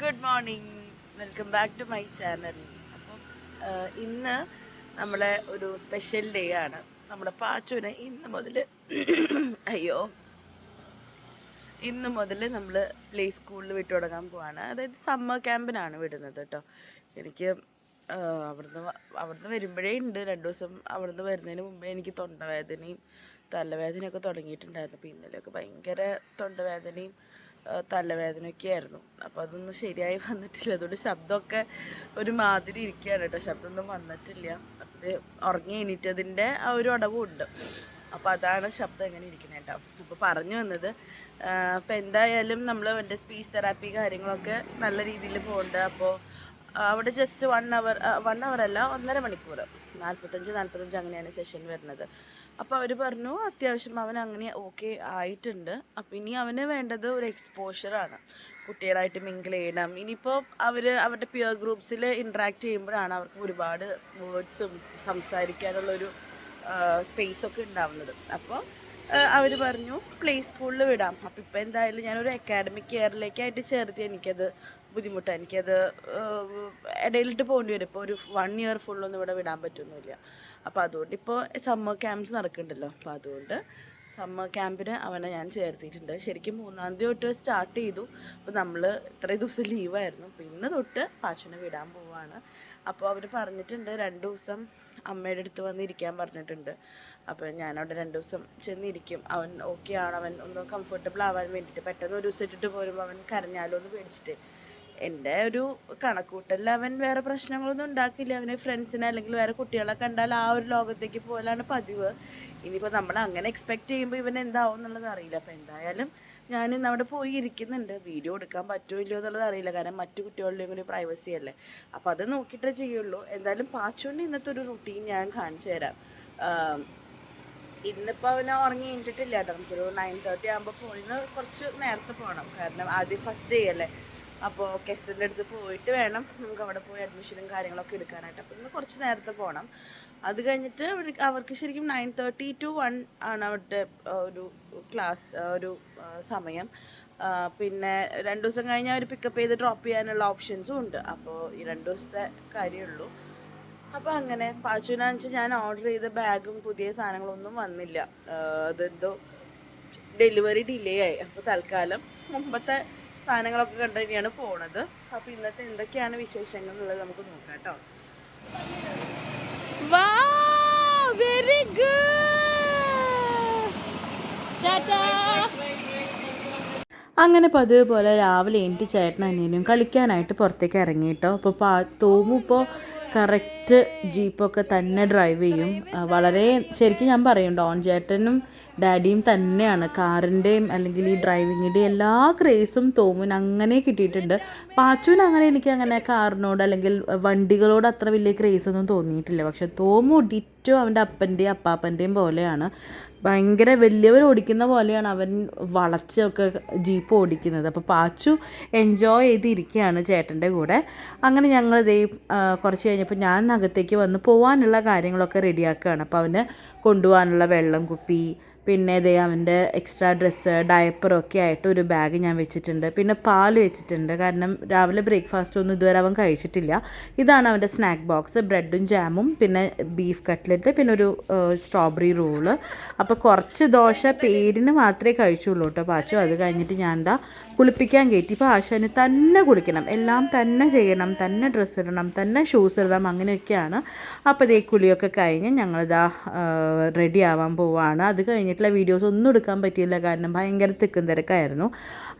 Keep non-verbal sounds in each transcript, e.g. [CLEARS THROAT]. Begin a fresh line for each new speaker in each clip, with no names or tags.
Good morning welcome back to my channel അപ്പം ഇന്ന് നമ്മളെ ഒരു സ്പെഷ്യൽ ഡേ ആണ്. നമ്മുടെ പാച്ചുവിനെ ഇന്ന് മുതൽ [COUGHS] അയ്യോ. ഇന്ന് മുതൽ നമ്മൾ പ്ലേ സ്കൂളിൽ വിട്ടു തുടങ്ങാൻ പോവാണ്. അതായത് സമ്മർ ക്യാമ്പിനാണ് വിടുന്നത് കേട്ടോ. എനിക്ക് അവിടുന്ന് അവിടുന്ന് വരുമ്പോഴേ ഉണ്ട് രണ്ട് ദിവസം അവിടുന്ന് വരുന്നതിന് മുമ്പേ എനിക്ക് തൊണ്ടവേദനയും തലവേദനയൊക്കെ തുടങ്ങിയിട്ടുണ്ടായിരുന്നു. അപ്പോൾ ഇന്നലെയൊക്കെ ഭയങ്കര തൊണ്ടവേദനയും തലവേദനയൊക്കെ ആയിരുന്നു അപ്പോൾ അതൊന്നും ശരിയായി വന്നിട്ടില്ല. അതുകൊണ്ട് ശബ്ദമൊക്കെ ഒരു മാതിരി ഇരിക്കുകയാണ് കേട്ടോ. ശബ്ദമൊന്നും വന്നിട്ടില്ല. അത് ഉറങ്ങി എണീറ്റതിന്റെ ആ ഒരു അടവുണ്ട്. അപ്പോൾ അതാണ് ശബ്ദം എങ്ങനെ ഇരിക്കുന്നത് കേട്ടോ. അപ്പോൾ പറഞ്ഞു വന്നത് അപ്പോൾ എന്തായാലും നമ്മൾ എന്റെ സ്പീച്ച് തെറാപ്പി കാര്യങ്ങളൊക്കെ നല്ല രീതിയിൽ പോകുന്നുണ്ട് അപ്പോൾ അവിടെ just one hour one hour അല്ല ഒന്നര മണിക്കൂർ നാൽപ്പത്തഞ്ച് നാൽപ്പത്തഞ്ച് അങ്ങനെയാണ് സെഷൻ വരുന്നത്. അപ്പോൾ അവർ പറഞ്ഞു അത്യാവശ്യം അവൻ അങ്ങനെ ഓക്കെ ആയിട്ടുണ്ട്. അപ്പോൾ ഇനി അവന് വേണ്ടത് ഒരു എക്സ്പോഷറാണ് കുട്ടികളായിട്ട് മിങ്കിൾ ചെയ്യണം. ഇനിയിപ്പോൾ അവർ അവരുടെ പിയർ ഗ്രൂപ്പ്സിൽ ഇൻട്രാക്ട് ചെയ്യുമ്പോഴാണ് അവർക്ക് ഒരുപാട് വേർഡ്സും സംസാരിക്കാനുള്ളൊരു സ്പേസ് ഒക്കെ ഉണ്ടാവുന്നത്. അപ്പോൾ അവർ പറഞ്ഞു പ്ലേ സ്കൂളിൽ വിടാം. അപ്പോൾ ഇപ്പോൾ എന്തായാലും ഞാനൊരു അക്കാഡമിക് ഇയറിലേക്കായിട്ട് ചേർത്തി എനിക്കത് ബുദ്ധിമുട്ടാണ് എനിക്കത് ഇടയിലിട്ട് പോകേണ്ടി വരും. ഇപ്പോൾ ഒരു വൺ ഇയർ ഫുള്ളൊന്നും ഇവിടെ വിടാൻ പറ്റുന്നില്ല അപ്പോൾ അതുകൊണ്ട് ഇപ്പോൾ സമ്മർ ക്യാമ്പ്സ് നടക്കുന്നുണ്ടല്ലോ. അപ്പോൾ അതുകൊണ്ട് സമ്മർ ക്യാമ്പിന് അവനെ ഞാൻ ചേർത്തിട്ടുണ്ട് ശരിക്കും മൂന്നാം തീയതി തൊട്ട് സ്റ്റാർട്ട് ചെയ്തു. അപ്പോൾ നമ്മൾ ഇത്രയും ദിവസം ലീവായിരുന്നു അപ്പോൾ ഇന്ന് തൊട്ട് പാച്ചുവിനെ വിടാൻ പോവാണ്. അപ്പോൾ അവർ പറഞ്ഞിട്ടുണ്ട് രണ്ട് ദിവസം അമ്മയുടെ അടുത്ത് വന്നിരിക്കാൻ പറഞ്ഞിട്ടുണ്ട്. അപ്പോൾ ഞാനവിടെ രണ്ട് ദിവസം ചെന്നിരിക്കും. അവൻ ഓക്കെ ആണ്. അവൻ ഒന്ന് കംഫർട്ടബിൾ ആവാൻ വേണ്ടിയിട്ട്. പെട്ടെന്ന് ഒരു ദിവസം ഇട്ടിട്ട് പോരുമ്പോൾ അവൻ കരഞ്ഞാലോ എന്ന് പേടിച്ചിട്ട്. എന്റെ ഒരു കണക്കൂട്ടലിൽ അവൻ വേറെ പ്രശ്നങ്ങളൊന്നും ഉണ്ടാക്കില്ല അവന് ഫ്രണ്ട്സിനെ അല്ലെങ്കിൽ വേറെ കുട്ടികളെ കണ്ടാൽ ആ ഒരു ലോകത്തേക്ക് പോകലാണ് പതിവ്. ഇനിയിപ്പോൾ നമ്മൾ അങ്ങനെ എക്സ്പെക്ട് ചെയ്യുമ്പോൾ ഇവൻ എന്താവും എന്നുള്ളത് അറിയില്ല. അപ്പോൾ എന്തായാലും ഞാൻ ഇന്ന് അവിടെ പോയി ഇരിക്കുന്നുണ്ട്. വീഡിയോ എടുക്കാൻ പറ്റുമോ ഇല്ലയോ എന്നുള്ളത് അറിയില്ല. കാരണം മറ്റു കുട്ടികളുടെയും കൂടി പ്രൈവസി അല്ലേ. അപ്പോൾ അത് നോക്കിയിട്ടേ ചെയ്യുള്ളൂ. എന്തായാലും പാച്ചുകൊണ്ട് ഇന്നത്തെ ഒരു റുട്ടീൻ ഞാൻ കാണിച്ചു തരാം. ഇന്നിപ്പോൾ അവനെ ഉറങ്ങി കഴിഞ്ഞിട്ടില്ല നമുക്കൊരു നയൻ തേർട്ടി ആകുമ്പോൾ പോയിന്ന് കുറച്ച് നേരത്തെ പോകണം. കാരണം ആദ്യം ഫസ്റ്റ് ഡേ അല്ലേ. അപ്പോൾ ഗസ്റ്റിന്റെ അടുത്ത് പോയിട്ട് വേണം നമുക്ക് അവിടെ പോയി അഡ്മിഷനും കാര്യങ്ങളൊക്കെ എടുക്കാനായിട്ട്. അപ്പോൾ ഇന്ന് കുറച്ച് നേരത്തെ പോകണം അത് കഴിഞ്ഞിട്ട് അവർക്ക് ശരിക്കും നയൻ തേർട്ടി ടു വൺ ആണ് അവരുടെ ഒരു ക്ലാസ് ഒരു സമയം. പിന്നെ രണ്ട് ദിവസം കഴിഞ്ഞ് അവർ പിക്കപ്പ് ചെയ്ത് ഡ്രോപ്പ് ചെയ്യാനുള്ള ഓപ്ഷൻസും ഉണ്ട്. അപ്പോൾ ഈ രണ്ട് ദിവസത്തെ കാര്യമുള്ളൂ അപ്പോൾ അങ്ങനെ പാച്ചുനാച്ച് ഞാൻ ഓർഡർ ചെയ്ത ബാഗും പുതിയ സാധനങ്ങളൊന്നും വന്നില്ല. അതെന്തോ ഡെലിവറി ഡിലേ ആയി. അപ്പോൾ തൽക്കാലം മുമ്പത്തെ സാധനങ്ങളൊക്കെ കണ്ടു തന്നെയാണ് പോണത്. അപ്പോൾ ഇന്നത്തെ എന്തൊക്കെയാണ് വിശേഷങ്ങൾ എന്നുള്ളത് നമുക്ക് നോക്കാം കേട്ടോ. വെരി ഗുഡ്
അങ്ങനെ പതിവ് പോലെ രാവിലെ എന്റെ ചേട്ടൻ അനിയനും കളിക്കാനായിട്ട് പുറത്തേക്ക് ഇറങ്ങി കേട്ടോ. അപ്പോൾ പാ തോമു ഇപ്പോൾ കറക്റ്റ് ജീപ്പൊക്കെ തന്നെ ഡ്രൈവ് ചെയ്യും. വളരെ ശരിക്കും ഞാൻ പറയും ഡോൺ ചേട്ടനും ഡാഡിയും തന്നെയാണ്. കാറിന്റെയും അല്ലെങ്കിൽ ഈ ഡ്രൈവിങ്ങിന്റെയും എല്ലാ ക്രേസും തോമുന് അങ്ങനെ കിട്ടിയിട്ടുണ്ട്. പാച്ചുവിന് അങ്ങനെ എനിക്ക് അങ്ങനെ കാറിനോട് അല്ലെങ്കിൽ വണ്ടികളോട് അത്ര വലിയ ക്രേസ് ഒന്നും തോന്നിയിട്ടില്ല. പക്ഷെ തോമു ഡിറ്റോ അവന്റെ അപ്പന്റെയും അപ്പാപ്പന്റെയും പോലെയാണ്. ഭയങ്കര വലിയവർ ഓടിക്കുന്ന പോലെയാണ് അവൻ വളച്ചൊക്കെ ജീപ്പ് ഓടിക്കുന്നത്. അപ്പോൾ പാച്ചു എൻജോയ് ചെയ്തിരിക്കുകയാണ് ചേട്ടന്റെ കൂടെ. അങ്ങനെ ഞങ്ങൾ ഇതേ കുറച്ച് കഴിഞ്ഞപ്പോൾ ഞാൻ അകത്തേക്ക് വന്ന് പോകാനുള്ള കാര്യങ്ങളൊക്കെ റെഡിയാക്കുകയാണ്. അപ്പോൾ അവന് കൊണ്ടുപോകാനുള്ള വെള്ളം കുപ്പി പിന്നെ ദേ അവന്റെ എക്സ്ട്രാ ഡ്രസ്സ് ഡയപ്പറൊക്കെ ആയിട്ട് ഒരു ബാഗ് ഞാൻ വെച്ചിട്ടുണ്ട്. പിന്നെ പാൽ വെച്ചിട്ടുണ്ട്. കാരണം രാവിലെ ബ്രേക്ക്ഫാസ്റ്റ് ഒന്നും ഇതുവരെ അവൻ കഴിച്ചിട്ടില്ല. ഇതാണ് അവന്റെ സ്നാക്ക് ബോക്സ് ബ്രെഡും ജാമും പിന്നെ ബീഫ് കട്ട്ലറ്റ് പിന്നെ ഒരു സ്ട്രോബെറി റോൾ അപ്പോൾ കുറച്ച് ദോശ പേരിന് മാത്രമേ കഴിച്ചുള്ളൂ കേട്ടോ പാച്ചു. അത് കഴിഞ്ഞിട്ട് ഞാൻ എന്താ കുളിപ്പിക്കാൻ കയറ്റി. ഇപ്പോൾ ആശാന് തന്നെ കുളിക്കണം. എല്ലാം തന്നെ ചെയ്യണം. തന്നെ ഡ്രസ്സ് ഇടണം. തന്നെ ഷൂസ് ഇടണം. അങ്ങനെയൊക്കെയാണ്. അപ്പോൾ ദേ കുളിയൊക്കെ കഴിഞ്ഞ് ഞങ്ങളിതാ റെഡി ആവാൻ പോവാണ്. അത് കഴിഞ്ഞിട്ടുള്ള വീഡിയോസ് ഒന്നും എടുക്കാൻ പറ്റിയില്ല. കാരണം ഭയങ്കര തിക്കും തിരക്കായിരുന്നു.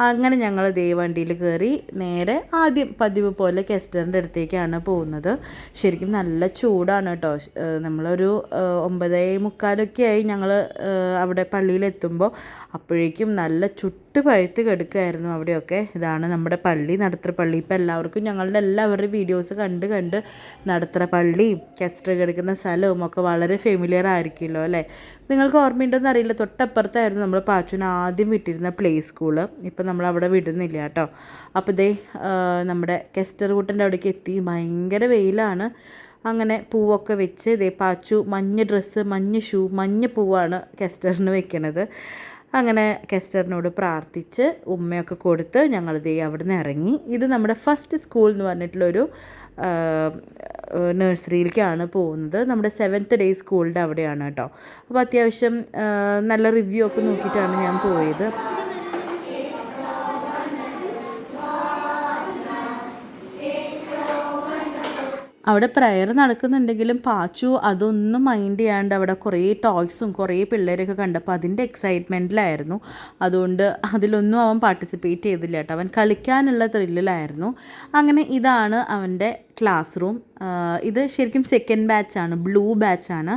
അങ്ങനെ ഞങ്ങൾ ദേ വണ്ടിയിൽ കയറി നേരെ ആദ്യം പതിവ് പോലെ കെസ്റ്ററിന്റെ അടുത്തേക്കാണ് പോകുന്നത്. ശരിക്കും നല്ല ചൂടാണ് കേട്ടോ നമ്മളൊരു ഒമ്പതേ മുക്കാലൊക്കെ ആയി ഞങ്ങൾ അവിടെ പള്ളിയിലെത്തുമ്പോൾ അപ്പോഴേക്കും നല്ല ചുട്ട് പഴുത്ത് കിടക്കുമായിരുന്നു അവിടെയൊക്കെ. ഇതാണ് നമ്മുടെ പള്ളി നടത്തറ പള്ളി. ഇപ്പം എല്ലാവർക്കും ഞങ്ങളുടെ എല്ലാവരുടെയും വീഡിയോസ് കണ്ട് കണ്ട് നടത്തറ പള്ളിയും കെസ്റ്റർ കിടക്കുന്ന സ്ഥലവും ഒക്കെ വളരെ ഫെമിലിയർ ആയിരിക്കുമല്ലോ അല്ലേ? നിങ്ങൾക്ക് ഓർമ്മയുണ്ടോയെന്ന് അറിയില്ല. തൊട്ടപ്പുറത്തായിരുന്നു നമ്മൾ പാച്ചുവിന് ആദ്യം വിട്ടിരുന്ന പ്ലേ സ്കൂൾ ഇപ്പം നമ്മൾ അവിടെ വിടുന്നില്ല കേട്ടോ. അപ്പോൾ ദേ നമ്മുടെ കെസ്റ്റർ കൂട്ടന്റെ അവിടേക്ക് എത്തി. ഭയങ്കര വെയിലാണ്. അങ്ങനെ പൂവൊക്കെ വെച്ച് ഇതേ പാച്ചു മഞ്ഞ ഡ്രസ്സ് മഞ്ഞ ഷൂ മഞ്ഞ പൂവാണ് കെസ്റ്ററിന് വെക്കണത്.
അങ്ങനെ കെസ്റ്ററിനോട് പ്രാർത്ഥിച്ച് ഉമ്മയൊക്കെ കൊടുത്ത് ഞങ്ങളിതേ അവിടെ നിന്ന് ഇറങ്ങി. ഇത് നമ്മുടെ ഫസ്റ്റ് സ്കൂൾ എന്ന് പറഞ്ഞിട്ടുള്ളൊരു നഴ്സറിയിലേക്കാണ് പോകുന്നത്. നമ്മുടെ സെവൻത്ത് ഡേ സ്കൂളിന്റെ അവിടെയാണ് കേട്ടോ. അപ്പോൾ അത്യാവശ്യം നല്ല റിവ്യൂ ഒക്കെ നോക്കിയിട്ടാണ് ഞാൻ പോയത്. അവിടെ പ്രയർ നടക്കുന്നുണ്ടെങ്കിലും പാച്ചു അതൊന്നും മൈൻഡ് ചെയ്യാണ്ട് അവിടെ കുറേ ടോയ്സും കുറേ പിള്ളേരൊക്കെ കണ്ടപ്പോൾ അതിന്റെ എക്സൈറ്റ്മെന്റിലായിരുന്നു അതുകൊണ്ട് അതിലൊന്നും അവൻ പാർട്ടിസിപ്പേറ്റ് ചെയ്തില്ല കേട്ടോ. അവൻ കളിക്കാനുള്ള ത്രില്ലിലായിരുന്നു അങ്ങനെ ഇതാണ് അവന്റെ ക്ലാസ് റൂം ഇത് ശരിക്കും സെക്കൻഡ് ബാച്ചാണ് ബ്ലൂ ബാച്ചാണ്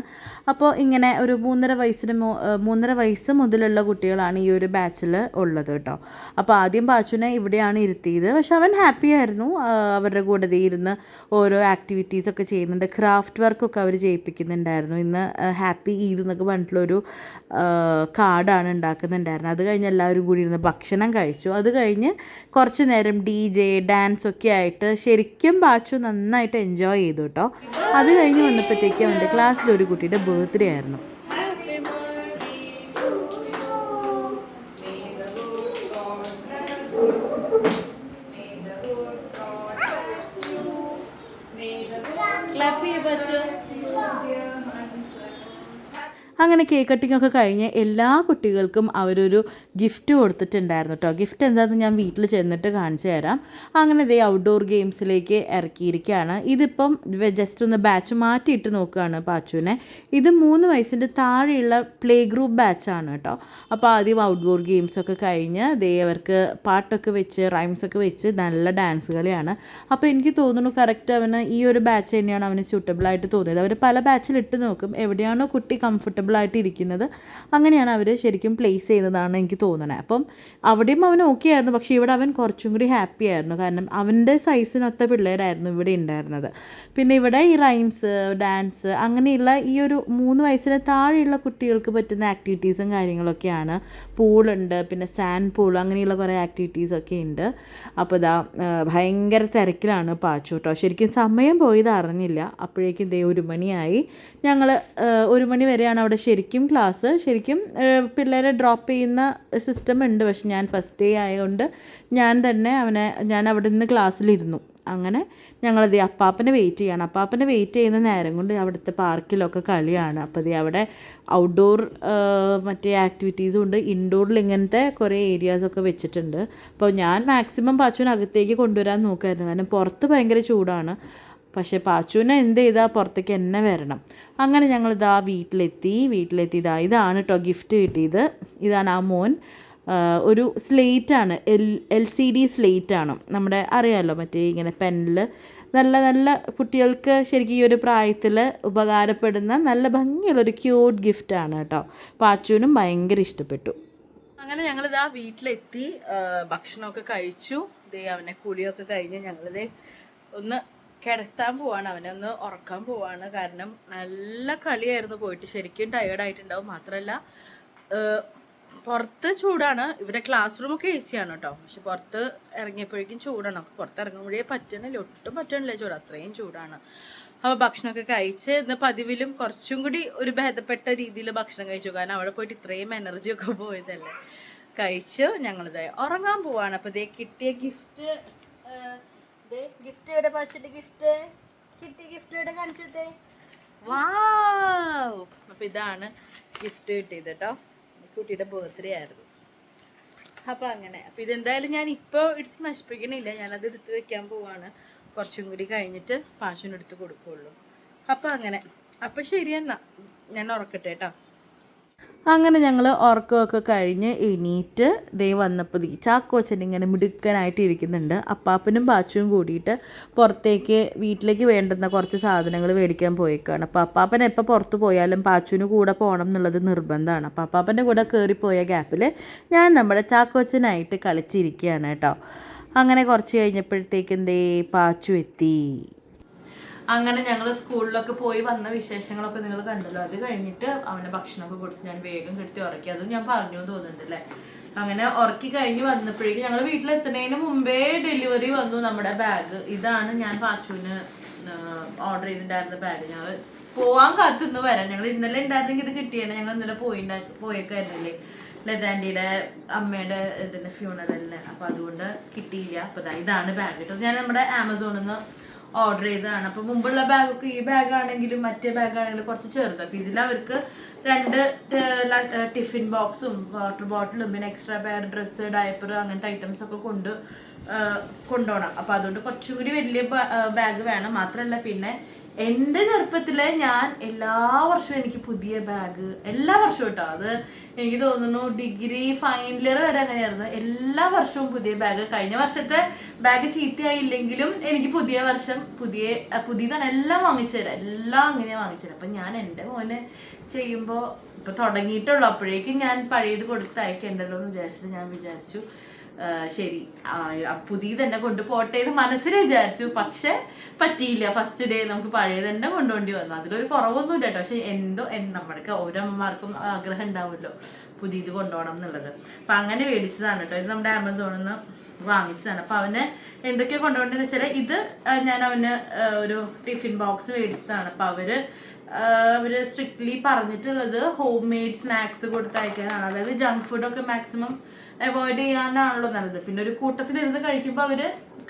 അപ്പോൾ ഇങ്ങനെ ഒരു മൂന്നര വയസ്സിന് മൂന്നര വയസ്സ് മുതലുള്ള കുട്ടികളാണ് ഈ ഒരു ബാച്ചിൽ ഉള്ളത് കേട്ടോ. അപ്പോൾ ആദ്യം പാച്ചുവിനെ ഇവിടെയാണ് ഇരുത്തിയത്. പക്ഷെ അവൻ ഹാപ്പി ആയിരുന്നു. അവരുടെ കൂടെ ഇരുന്ന് ഓരോ ആക്ടിവിറ്റീസ് ഒക്കെ ചെയ്യുന്നുണ്ട്. ക്രാഫ്റ്റ് വർക്കൊക്കെ അവർ ചെയ്യിപ്പിക്കുന്നുണ്ടായിരുന്നു. ഇന്ന് ഹാപ്പി ഈദ് എന്നൊക്കെ പറഞ്ഞിട്ടുള്ളൊരു കാർഡാണ് ഉണ്ടാക്കുന്നുണ്ടായിരുന്നത്. അത് കഴിഞ്ഞ് എല്ലാവരും കൂടി ഇരുന്ന് ഭക്ഷണം കഴിച്ചു. അത് കഴിഞ്ഞ് കുറച്ച് നേരം ഡി ജെ ഡാൻസ് ഒക്കെ ആയിട്ട് ശരിക്കും ബാച്ചു നന്നായിട്ട് എൻജോയ് ചെയ്തു കേട്ടോ അത് കഴിഞ്ഞ് വന്നപ്പോഴത്തേക്കും അവന്റെ ക്ലാസ്സിൽ ഒരു കുട്ടിയുടെ ബർത്ത്ഡേ ആയിരുന്നു. അങ്ങനെ കേക്ക് കട്ടിംഗ് ഒക്കെ കഴിഞ്ഞ് എല്ലാ കുട്ടികൾക്കും അവരൊരു ഗിഫ്റ്റ് കൊടുത്തിട്ടുണ്ടായിരുന്നു കേട്ടോ ഗിഫ്റ്റ് എന്താണെന്ന് ഞാൻ വീട്ടിൽ ചെന്നിട്ട് കാണിച്ചു തരാം. അങ്ങനെ ഇതേ ഔട്ട്ഡോർ ഗെയിംസിലേക്ക് ഇറക്കിയിരിക്കുകയാണ്. ഇതിപ്പം ജസ്റ്റ് ഒന്ന് ബാച്ച് മാറ്റിയിട്ട് നോക്കുകയാണ് പാച്ചുവിനെ. ഇത് മൂന്ന് വയസ്സിന്റെ താഴെയുള്ള പ്ലേ ഗ്രൂപ്പ് ബാച്ചാണ് കേട്ടോ അപ്പോൾ ആദ്യം ഔട്ട്ഡോർ ഗെയിംസൊക്കെ കഴിഞ്ഞ് ദേ അവർക്ക് പാട്ടൊക്കെ വെച്ച് റൈംസ് ഒക്കെ വെച്ച് നല്ല ഡാൻസ് കളിയാണ്. അപ്പോൾ എനിക്ക് തോന്നുന്നു കറക്റ്റ് അവന് ഈ ഒരു ബാച്ച് തന്നെയാണ് അവന് സ്യൂട്ടബിൾ ആയിട്ട് തോന്നിയത്. അവർ പല ബാച്ചിൽ ഇട്ട് നോക്കും. എവിടെയാണോ കുട്ടി കംഫർട്ടബിൾ ആയിട്ട് ഇരിക്കുന്നത് അങ്ങനെയാണ് അവർ ശരിക്കും പ്ലേസ് ചെയ്തതാണ് എനിക്ക് തോന്നുന്നത് അപ്പം അവിടെയും അവൻ ഓക്കെ ആയിരുന്നു. പക്ഷേ ഇവിടെ അവൻ കുറച്ചും കൂടി ഹാപ്പി ആയിരുന്നു. കാരണം അവന്റെ സൈസിനൊത്ത പിള്ളേരായിരുന്നു ഇവിടെ ഉണ്ടായിരുന്നത്. പിന്നെ ഇവിടെ ഈ റൈംസ് ഡാൻസ് അങ്ങനെയുള്ള ഈ ഒരു മൂന്ന് വയസ്സിന് താഴെയുള്ള കുട്ടികൾക്ക് പറ്റുന്ന ആക്ടിവിറ്റീസും കാര്യങ്ങളൊക്കെയാണ്. പൂളുണ്ട് പിന്നെ സാൻഡ് പൂൾ അങ്ങനെയുള്ള കുറേ ആക്ടിവിറ്റീസൊക്കെ ഉണ്ട്. അപ്പോൾ ഇതാ ഭയങ്കര തിരക്കിലാണ് പാച്ചു കേട്ടോ ശരിക്കും സമയം പോയത് അറിഞ്ഞില്ല അപ്പോഴേക്കും ദേ ഒരു മണിയായി. ഞങ്ങൾ ഒരു മണി വരെയാണ് അവിടെ ശരിക്കും ക്ലാസ്. ശരിക്കും പിള്ളേരെ ഡ്രോപ്പ് ചെയ്യുന്ന സിസ്റ്റം ഉണ്ട്. പക്ഷെ ഞാൻ ഫസ്റ്റ് ഡേ ആയതുകൊണ്ട് ഞാൻ തന്നെ അവനെ ഞാൻ അവിടെ നിന്ന് ക്ലാസ്സിലിരുന്നു. അങ്ങനെ ഞങ്ങളത് അപ്പാപ്പനെ വെയിറ്റ് ചെയ്യണം. അപ്പാപ്പനെ വെയിറ്റ് ചെയ്യുന്ന നേരം കൊണ്ട് അവിടുത്തെ പാർക്കിലൊക്കെ കളിയാണ്. അപ്പോൾ ഇത് അവിടെ ഔട്ട്ഡോർ മറ്റേ ആക്ടിവിറ്റീസും ഉണ്ട്. ഇൻഡോറിൽ ഇങ്ങനത്തെ കുറേ ഏരിയാസൊക്കെ വെച്ചിട്ടുണ്ട്. അപ്പോൾ ഞാൻ മാക്സിമം പാച്ചുവിനകത്തേക്ക് കൊണ്ടുവരാൻ നോക്കുമായിരുന്നു കാരണം പുറത്ത് ഭയങ്കര ചൂടാണ്. പക്ഷേ പാച്ചുവിനെ എന്ത് ചെയ്താൽ പുറത്തേക്ക് എന്നെ വരണം. അങ്ങനെ ഞങ്ങൾ ഞങ്ങളിതാ വീട്ടിലെത്തി. വീട്ടിലെത്തി. ഇതാ ഇതാണ് കേട്ടോ ഗിഫ്റ്റ് കിട്ടിയത്. ഇതാണ് ആ മോൻ. ഒരു സ്ലേറ്റാണ് എൽ എൽ സി ഡി സ്ലേറ്റാണ് നമ്മുടെ അറിയാമല്ലോ മറ്റേ ഇങ്ങനെ പെന്നിൽ നല്ല നല്ല കുട്ടികൾക്ക് ശരിക്കും ഈ ഒരു പ്രായത്തിൽ ഉപകാരപ്പെടുന്ന നല്ല ഭംഗിയുള്ളൊരു ക്യൂട്ട് ഗിഫ്റ്റാണ് കേട്ടോ പാച്ചുവിനും ഭയങ്കര ഇഷ്ടപ്പെട്ടു. അങ്ങനെ ഞങ്ങളിതാ വീട്ടിലെത്തി. ഭക്ഷണമൊക്കെ കഴിച്ചു. ദേ അവനെ കുളിയൊക്കെ കഴിഞ്ഞ് ഞങ്ങളിതേ ഒന്ന് കിടത്താൻ പോവാണ്. അവനെ ഒന്ന് ഉറക്കാൻ പോവാണ്. കാരണം നല്ല കളിയായിരുന്നു പോയിട്ട്. ശരിക്കും ടയേർഡായിട്ടുണ്ടാവും മാത്രമല്ല പുറത്ത് ചൂടാണ്. ഇവിടെ ക്ലാസ് റൂമൊക്കെ എ സി ആണ് കേട്ടോ പക്ഷെ പുറത്ത് ഇറങ്ങിയപ്പോഴേക്കും ചൂടാണ്. നമുക്ക് പുറത്ത് ഇറങ്ങുമ്പോഴേ പറ്റണില്ല. ഒട്ടും പറ്റണില്ല ചൂട്. അത്രയും ചൂടാണ്. അപ്പോൾ ഭക്ഷണമൊക്കെ കഴിച്ച് ഇന്ന് പതിവിലും കുറച്ചും കൂടി ഒരു ഭേദപ്പെട്ട രീതിയിൽ ഭക്ഷണം കഴിച്ചു. കാരണം അവിടെ പോയിട്ട് ഇത്രയും എനർജി ഒക്കെ പോയതല്ലേ. കഴിച്ചു. ഞങ്ങളിതായി ഉറങ്ങാൻ പോവാണ്. അപ്പോൾ ഇതേ കിട്ടിയ ഗിഫ്റ്റ് ഗിഫ്റ്റ് എവിടെ പാച്ചിട്ട് ഗിഫ്റ്റ് കിട്ടി ഗിഫ്റ്റ് എവിടെ കാണിച്ചതേ. വാവ് അപ്പോൾ ഇതാണ് ഗിഫ്റ്റ് കിട്ടിയത് കേട്ടോ കുട്ടിയുടെ ബർത്ത്ഡേ ആയിരുന്നു. അപ്പൊ അങ്ങനെ അപ്പൊ ഇതെന്തായാലും ഞാൻ ഇപ്പോൾ എടുത്ത് നശിപ്പിക്കണില്ല. ഞാനത് എടുത്ത് വെക്കാൻ പോവാണ്. കുറച്ചും കൂടി കഴിഞ്ഞിട്ട് പാഷനെടുത്ത് കൊടുക്കുള്ളൂ. അപ്പൊ അങ്ങനെ. അപ്പൊ ശരി എന്നാ. ഞാൻ ഉറക്കട്ടെ കേട്ടോ അങ്ങനെ ഞങ്ങൾ ഉറക്കമൊക്കെ കഴിഞ്ഞ് എണീറ്റ് ദേ വന്നപ്പോൾ ചാക്കോച്ചൻ ഇങ്ങനെ മിടുക്കനായിട്ട് ഇരിക്കുന്നുണ്ട്. അപ്പാപ്പനും പാച്ചുവും കൂടിയിട്ട് പുറത്തേക്ക് വീട്ടിലേക്ക് വേണ്ടുന്ന കുറച്ച് സാധനങ്ങൾ മേടിക്കാൻ പോയേക്കാണ്. അപ്പോൾ അപ്പാപ്പൻ എപ്പോൾ പുറത്ത് പോയാലും പാച്ചുവിന് കൂടെ പോകണം എന്നുള്ളത് നിർബന്ധമാണ്. അപ്പോൾ അപ്പാപ്പന്റെ കൂടെ കയറിപ്പോയ ഗ്യാപ്പിൽ ഞാൻ നമ്മുടെ ചാക്കോച്ചനായിട്ട് കളിച്ചിരിക്കുകയാണ് കേട്ടോ. അങ്ങനെ കുറച്ച് കഴിഞ്ഞപ്പോഴത്തേക്കും ദേ പാച്ചു എത്തി. അങ്ങനെ ഞങ്ങൾ സ്കൂളിലൊക്കെ പോയി വന്ന വിശേഷങ്ങളൊക്കെ നിങ്ങൾ കണ്ടല്ലോ. അത് കഴിഞ്ഞിട്ട് അവനെ ഭക്ഷണമൊക്കെ കൊടുത്ത് ഞാൻ വേഗം കെടുത്തി ഉറക്കി. അതും ഞാൻ പറഞ്ഞു തോന്നുന്നുണ്ട് അല്ലേ? അങ്ങനെ ഉറക്കി കഴിഞ്ഞ് വന്നപ്പോഴേക്കും ഞങ്ങൾ വീട്ടിലെത്തുന്നതിന് മുമ്പേ ഡെലിവറി വന്നു നമ്മുടെ ബാഗ് ഇതാണ് ഞാൻ പാച്ചുവിന് ഓർഡർ ചെയ്തിട്ടുണ്ടായിരുന്ന ബാഗ് ഞങ്ങൾ പോവാൻ കാത്തുനിന്ന് വരാം. ഞങ്ങൾ ഇന്നലെ ഉണ്ടായിരുന്നെങ്കിൽ ഇത് കിട്ടിയേനെ. ഞങ്ങൾ ഇന്നലെ പോയിണ്ടാ പോയേക്കായിരുന്നില്ലേ? ലതാന്റിയുടെ അമ്മയുടെ ഇതിന്റെ ഫ്യൂണറലിന് അപ്പോൾ അതുകൊണ്ട് കിട്ടിയില്ല. അപ്പോൾ ഇതാണ് ബാഗ് കേട്ടോ ഞാൻ നമ്മുടെ ആമസോണിൽ നിന്ന് ഓർഡർ ചെയ്തതാണ്. അപ്പോൾ മുമ്പുള്ള ബാഗൊക്കെ ഈ ബാഗ് ആണെങ്കിലും മറ്റേ ബാഗ് ആണെങ്കിലും കുറച്ച് ചെറുത്. അപ്പോൾ ഇതിൽ അവർക്ക് രണ്ട് ടിഫിൻ ബോക്സും വാട്ടർ ബോട്ടിലും പിന്നെ എക്സ്ട്രാ ബാഗ് ഡ്രസ്സ് ഡയപ്പർ അങ്ങനത്തെ ഐറ്റംസ് ഒക്കെ കൊണ്ട് കൊണ്ടുപോകണം. അപ്പോൾ അതുകൊണ്ട് കുറച്ചുകൂടി വലിയ ബാഗ് വേണം. മാത്രമല്ല പിന്നെ എന്റെ ചെറുപ്പത്തിൽ ഞാൻ എല്ലാ വർഷവും എനിക്ക് പുതിയ ബാഗ് എല്ലാ വർഷവും കേട്ടോ അത് എനിക്ക് തോന്നുന്നു ഡിഗ്രി ഫൈനൽ ഇയർ വരെ അങ്ങനെയായിരുന്നു. എല്ലാ വർഷവും പുതിയ ബാഗ് കഴിഞ്ഞ വർഷത്തെ ബാഗ് ചീത്തയായില്ലെങ്കിലും എനിക്ക് പുതിയ വർഷം പുതിയ പുതിയതാണ് എല്ലാം വാങ്ങിച്ചു തരാം. എല്ലാം അങ്ങനെ വാങ്ങിച്ചു തരാം. അപ്പം ഞാൻ എന്റെ മോന് ചെയ്യുമ്പോൾ ഇപ്പോൾ തുടങ്ങിയിട്ടുള്ളൂ. അപ്പോഴേക്കും ഞാൻ പഴയത് കൊടുത്ത് അയക്കേണ്ടല്ലോ എന്ന് വിചാരിച്ചിട്ട് ഞാൻ വിചാരിച്ചു. ശരി. പുതിയ തന്നെ കൊണ്ടുപോട്ടെ എന്ന് മനസ്സിൽ വിചാരിച്ചു. പക്ഷെ പറ്റിയില്ല. ഫസ്റ്റ് ഡേ നമുക്ക് പഴയ തന്നെ കൊണ്ടുപോണ്ടി വന്നു. അതിലൊരു കുറവൊന്നുമില്ല കേട്ടോ. പക്ഷെ എന്തോ നമ്മൾക്ക് ഓരോ അമ്മമാർക്കും ആഗ്രഹം ഉണ്ടാവുമല്ലോ പുതിയത് കൊണ്ടുപോകണം എന്നുള്ളത്. അപ്പം അങ്ങനെ മേടിച്ചതാണ് കേട്ടോ. ഇത് നമ്മുടെ ആമസോണിൽ നിന്ന് വാങ്ങിച്ചതാണ്. അപ്പൊ അവന് എന്തൊക്കെയാ കൊണ്ടുപോകേണ്ടതെന്ന് വെച്ചാൽ ഇത് ഞാൻ അവന് ഒരു ടിഫിൻ ബോക്സ് മേടിച്ചതാണ്. അപ്പൊ അവർ അവർ സ്ട്രിക്ട്ലി പറഞ്ഞിട്ടുള്ളത് ഹോം മെയ്ഡ് സ്നാക്സ് കൊടുത്തയക്കാനാണ് അതായത് ജങ്ക് ഫുഡൊക്കെ മാക്സിമം അവോയ്ഡ് ചെയ്യാനാണല്ലോ നല്ലത്. പിന്നെ ഒരു കൂട്ടത്തിലിരുന്ന് കഴിക്കുമ്പോൾ അവർ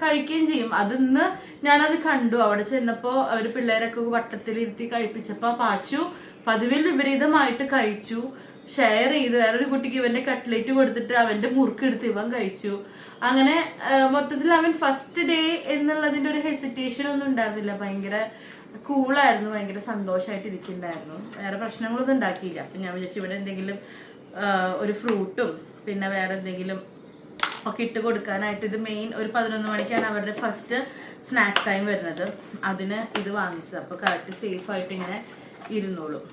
കഴിക്കുകയും ചെയ്യും. അതിന്ന് ഞാനത് കണ്ടു. അവിടെ ചെന്നപ്പോൾ അവർ പിള്ളേരൊക്കെ വട്ടത്തിലിരുത്തി കഴിപ്പിച്ചപ്പോൾ പാച്ചു പതിവിൽ വിപരീതമായിട്ട് കഴിച്ചു. ഷെയർ ചെയ്തു. വേറൊരു കുട്ടിക്ക് ഇവന്റെ കട്ട്ലേറ്റ് കൊടുത്തിട്ട് അവന്റെ മുറുക്കെടുത്ത് ഇവൻ കഴിച്ചു. അങ്ങനെ മൊത്തത്തിൽ അവൻ ഫസ്റ്റ് ഡേ എന്നുള്ളതിന്റെ ഒരു ഹെസിറ്റേഷൻ ഒന്നും ഉണ്ടായിരുന്നില്ല. ഭയങ്കര കൂളായിരുന്നു ഭയങ്കര സന്തോഷമായിട്ട് ഇരിക്കുന്നുണ്ടായിരുന്നു. വേറെ പ്രശ്നങ്ങളൊന്നും ഉണ്ടാക്കിയില്ല. അപ്പം ഞാൻ വിചാരിച്ചു ഇവിടെ എന്തെങ്കിലും ഒരു ഫ്രൂട്ടും പിന്നെ വേറെ എന്തെങ്കിലും ഒക്കെ ഇട്ട് കൊടുക്കാനായിട്ട് ഇത് മെയിൻ ഒരു പതിനൊന്ന് മണിക്കാണ് അവരുടെ ഫസ്റ്റ് സ്നാക്ക് ടൈം വരുന്നത്. അതിന് ഇത് വാങ്ങിച്ചത്. അപ്പോൾ കറക്റ്റ് സേഫ് ആയിട്ട് ഇങ്ങനെ ഇരുന്നോളും.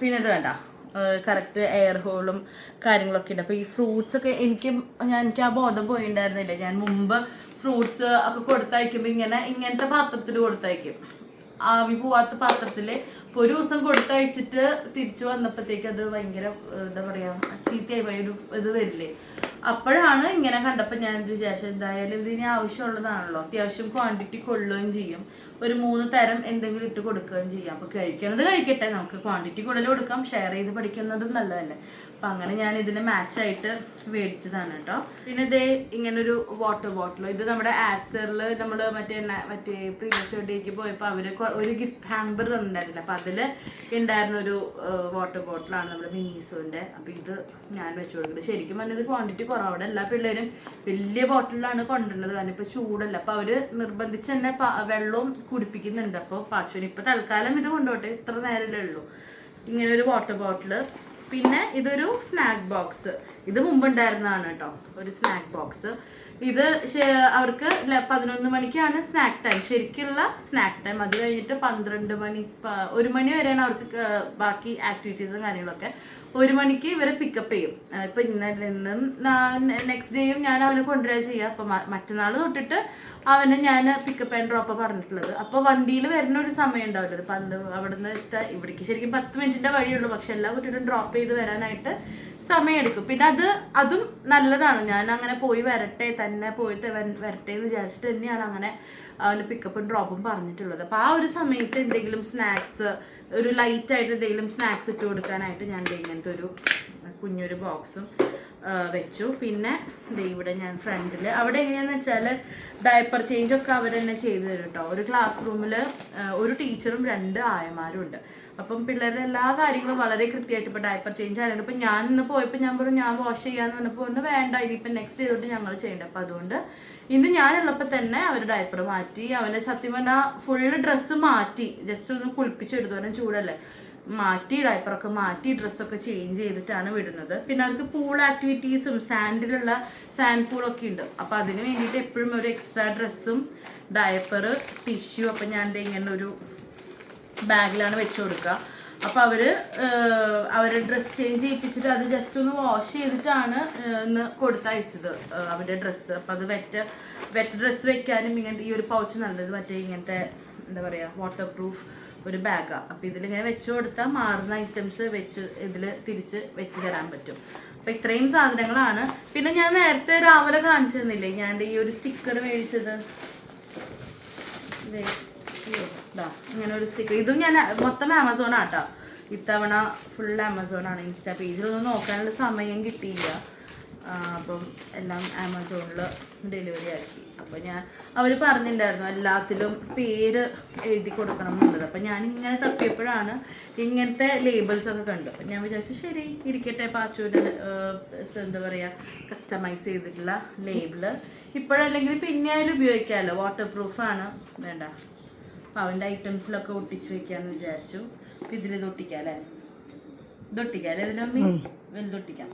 പിന്നെ ഇത് വേണ്ട. കറക്റ്റ് എയർ ഹോളും കാര്യങ്ങളൊക്കെ ഉണ്ട്. അപ്പോൾ ഈ ഫ്രൂട്ട്സ് ഒക്കെ എനിക്ക് ഞാൻ എനിക്ക് ആ ബോധം പോയിണ്ടായിരുന്നില്ല. ഞാൻ മുമ്പ് ഫ്രൂട്ട്സ് ഒക്കെ കൊടുത്തയക്കുമ്പോൾ ഇങ്ങനെ ഇങ്ങനത്തെ പാത്രത്തിൽ കൊടുത്തയക്കും. ആവി പോവാത്ത പാത്രത്തിൽ ഒരു ദിവസം കൊടുത്തയച്ചിട്ട് തിരിച്ചു വന്നപ്പോഴത്തേക്ക് അത് ഭയങ്കര എന്താ പറയാ ചീത്തയായി പോയ ഒരു ഇത് വരില്ലേ? അപ്പോഴാണ് ഇങ്ങനെ കണ്ടപ്പോൾ ഞാൻ വിചാരിച്ചത് എന്തായാലും ഇതിന് ആവശ്യമുള്ളതാണല്ലോ. അത്യാവശ്യം ക്വാണ്ടിറ്റി കൊള്ളുകയും ചെയ്യും. ഒരു മൂന്ന് തരം എന്തെങ്കിലും ഇട്ട് കൊടുക്കുകയും ചെയ്യാം. അപ്പോൾ കഴിക്കണത് കഴിക്കട്ടെ നമുക്ക് ക്വാണ്ടിറ്റി കൂടുതൽ കൊടുക്കാം ഷെയർ ചെയ്ത് പഠിക്കുന്നതും നല്ലതല്ലേ. അപ്പം അങ്ങനെ ഞാൻ ഇതിന് മാച്ചായിട്ട് മേടിച്ചതാണ് കേട്ടോ. പിന്നെ ഇതേ ഒരു വാട്ടർ ബോട്ടിൽ ഇത് നമ്മുടെ ആസ്റ്ററിൽ നമ്മൾ മറ്റേ മറ്റേ ഡേക്ക് പോയപ്പോൾ അവർ ഒരു ഗിഫ്റ്റ് ഹാമ്പർ തന്നിട്ടുണ്ടായിരുന്നില്ല? അപ്പം അതിൽ ഉണ്ടായിരുന്ന ഒരു വാട്ടർ ബോട്ടിലാണ് നമ്മുടെ മിനീസോന്റെ അപ്പോൾ ഇത് ഞാൻ വെച്ച് കൊടുക്കുന്നത്. ശരിക്കും പറഞ്ഞത് ക്വാണ്ടിറ്റി കുറവ്. അവിടെ എല്ലാ പിള്ളേരും വലിയ ബോട്ടിലാണ് കൊണ്ടുവരുന്നത്. കാരണം ഇപ്പോൾ ചൂടല്ല. അപ്പോൾ അവർ നിർബന്ധിച്ച് തന്നെ വെള്ളവും കുടിപ്പിക്കുന്നുണ്ട്. അപ്പോൾ പാച്ചുവിന് ഇപ്പോൾ തൽക്കാലം ഇത് കൊണ്ടുപോട്ടെ. ഇത്ര നേരമല്ലേ ഉള്ളൂ. ഇങ്ങനെ ഒരു വാട്ടർ ബോട്ടിൽ പിന്നെ ഇതൊരു സ്നാക്ക് ബോക്സ് ഇത് മുമ്പ് ഉണ്ടായിരുന്നതാണ് കേട്ടോ. ഒരു സ്നാക്ക് ബോക്സ് ഇത് അവർക്ക് പതിനൊന്ന് മണിക്കാണ് സ്നാക്ക് ടൈം ശരിക്കുള്ള സ്നാക്ക് ടൈം അത് കഴിഞ്ഞിട്ട് പന്ത്രണ്ട് മണി ഒരു മണി വരെയാണ് അവർക്ക് ബാക്കി ആക്ടിവിറ്റീസും കാര്യങ്ങളൊക്കെ. ഒരു മണിക്ക് ഇവരെ പിക്കപ്പ് ചെയ്യും. ഇപ്പൊ ഇന്നലെ ഇന്നും നെക്സ്റ്റ് ഡേയും ഞാൻ അവനെ കൊണ്ടുവരാൻ ചെയ്യുക അപ്പൊ മറ്റന്നാൾ തൊട്ടിട്ട് അവനെ ഞാൻ പിക്കപ്പ് ആൻഡ് ഡ്രോപ്പ് പറഞ്ഞിട്ടുള്ളത്. അപ്പൊ വണ്ടിയിൽ വരുന്ന ഒരു സമയം ഉണ്ടാവില്ല. ഒരു പന്ത് അവിടെ നിന്ന് ഇവിടേക്ക് ശരിക്കും പത്ത് മിനിറ്റിന്റെ വഴിയുള്ളൂ പക്ഷെ എല്ലാ കുട്ടികളും ഡ്രോപ്പ് ചെയ്ത് വരാനായിട്ട് സമയമെടുക്കും പിന്നെ അത് അതും നല്ലതാണ്. ഞാൻ അങ്ങനെ പോയി വരട്ടെ തന്നെ പോയിട്ട് വര- വരട്ടെ എന്ന് വിചാരിച്ചിട്ട് തന്നെയാണ് അങ്ങനെ അവന് പിക്കപ്പും ഡ്രോപ്പും പറഞ്ഞിട്ടുള്ളത്. അപ്പോൾ ആ ഒരു സമയത്ത് എന്തെങ്കിലും സ്നാക്സ് ഒരു ലൈറ്റ് ആയിട്ട് എന്തെങ്കിലും സ്നാക്സ് ഇട്ട് കൊടുക്കാനായിട്ട് ഞാൻ ഇങ്ങനത്തെ ഒരു കുഞ്ഞൊരു ബോക്സും വെച്ചു. പിന്നെ ഇവിടെ ഞാൻ ഫ്രണ്ടിൽ അവിടെ എങ്ങനെയാന്ന് വെച്ചാൽ ഡയപ്പർ ചേഞ്ച് ഒക്കെ അവർ തന്നെ ചെയ്തു തരും കേട്ടോ ഒരു ക്ലാസ് റൂമിൽ ഒരു ടീച്ചറും രണ്ട് ആയമാരും ഉണ്ട് അപ്പം പിള്ളേരുടെ എല്ലാ കാര്യങ്ങളും വളരെ കൃത്യമായിട്ട് ഇപ്പോൾ ഡയപ്പർ ചേഞ്ച് ആയിരുന്നു ഇപ്പം ഞാൻ ഇന്ന് പോയപ്പോൾ ഞാൻ പറഞ്ഞു ഞാൻ വാഷ് ചെയ്യാന്ന് പറഞ്ഞപ്പോൾ ഒന്ന് വേണ്ട ഇനിയിപ്പം നെക്സ്റ്റ് ചെയ്തോട്ട് ഞങ്ങൾ ചെയ്യണ്ട. അപ്പം അതുകൊണ്ട് ഇന്ന് ഞാനുള്ളപ്പോൾ തന്നെ അവർ ഡയപ്പർ മാറ്റി അവനെ സത്യം പറഞ്ഞാൽ ഫുള്ള് ഡ്രസ്സ് മാറ്റി ജസ്റ്റ് ഒന്ന് കുളിപ്പിച്ചെടുത്തു പറഞ്ഞാൽ ചൂടല്ലേ. മാറ്റി ഡയപ്പറൊക്കെ മാറ്റി ഡ്രസ്സൊക്കെ ചേഞ്ച് ചെയ്തിട്ടാണ് വിടുന്നത്. പിന്നെ അവർക്ക് പൂൾ ആക്ടിവിറ്റീസും സാൻഡിലുള്ള സാൻഡ് പൂളൊക്കെ ഉണ്ട്. അപ്പോൾ അതിന് വേണ്ടിയിട്ട് എപ്പോഴും ഒരു എക്സ്ട്രാ ഡ്രസ്സും ഡയപ്പർ ടിഷ്യൂ അപ്പം ഞാൻ ഇങ്ങനെ ഒരു ബാഗിലാണ് വെച്ച് കൊടുക്കുക. അപ്പോൾ അവർ അവർ ഡ്രസ്സ് ചേഞ്ച് ചെയ്യിപ്പിച്ചിട്ട് അത് ജസ്റ്റ് ഒന്ന് വാഷ് ചെയ്തിട്ടാണ് ഇന്ന് കൊടുത്തയച്ചത് അവന്റെ ഡ്രസ്സ് അപ്പോൾ അത് വെറ്റ് വെറ്റ് ഡ്രസ്സ് വെക്കാനും ഇങ്ങനത്തെ ഈ ഒരു പൗച്ച് നല്ലത് മറ്റേ ഇങ്ങനത്തെ എന്താ പറയുക വാട്ടർ പ്രൂഫ് ഒരു ബാഗാണ് അപ്പോൾ ഇതിലിങ്ങനെ വെച്ച് കൊടുത്താൽ മാറുന്ന ഐറ്റംസ് വെച്ച് ഇതിൽ തിരിച്ച് വെച്ച് തരാൻ പറ്റും. അപ്പോൾ ഇത്രയും സാധനങ്ങളാണ്. പിന്നെ ഞാൻ നേരത്തെ രാവിലെ കാണിച്ചു തന്നില്ലേ? ഞാൻ ഈ ഒരു സ്റ്റിക്കർ മേടിച്ചത്. ദേ, ദാ, ഇങ്ങനെ ഒരു സ്റ്റിക്കർ ഇതും ഞാൻ മൊത്തം ആമസോൺ ആട്ടോ. ഇത്തവണ ഫുൾ ആമസോൺ ആണ് ഇൻസ്റ്റാ പേജിലൊന്നും നോക്കാനുള്ള സമയം കിട്ടിയില്ല. അപ്പം എല്ലാം ആമസോണിൽ ഡെലിവറി ആക്കി. അപ്പോൾ ഞാൻ അവർ പറഞ്ഞിട്ടുണ്ടായിരുന്നു എല്ലാത്തിലും പേര് എഴുതി കൊടുക്കണം എന്നുള്ളത്. അപ്പം ഞാൻ ഇങ്ങനെ തപ്പിയപ്പോഴാണ് ഇങ്ങനത്തെ ലേബിൾസ് ഒക്കെ കണ്ടു. അപ്പം ഞാൻ വിചാരിച്ചു ശരി ഇരിക്കട്ടെ പാച്ചുവിന്റെ എന്താ പറയുക കസ്റ്റമൈസ് ചെയ്തിട്ടുള്ള ലേബിൾ ഇപ്പോഴല്ലെങ്കിൽ പിന്നെ അതിൽ ഉപയോഗിക്കാമല്ലോ വാട്ടർ പ്രൂഫാണ് വേണ്ട. അപ്പോൾ അവന്റെ ഐറ്റംസിലൊക്കെ ഒട്ടിച്ച് വെക്കാമെന്ന് വിചാരിച്ചു. അപ്പം ഇതിൽ തൊട്ടിക്കാം അല്ലേ? ഇതൊട്ടിക്കാം അല്ലേ ഇതിലമ്മി വലുതൊട്ടിക്കാം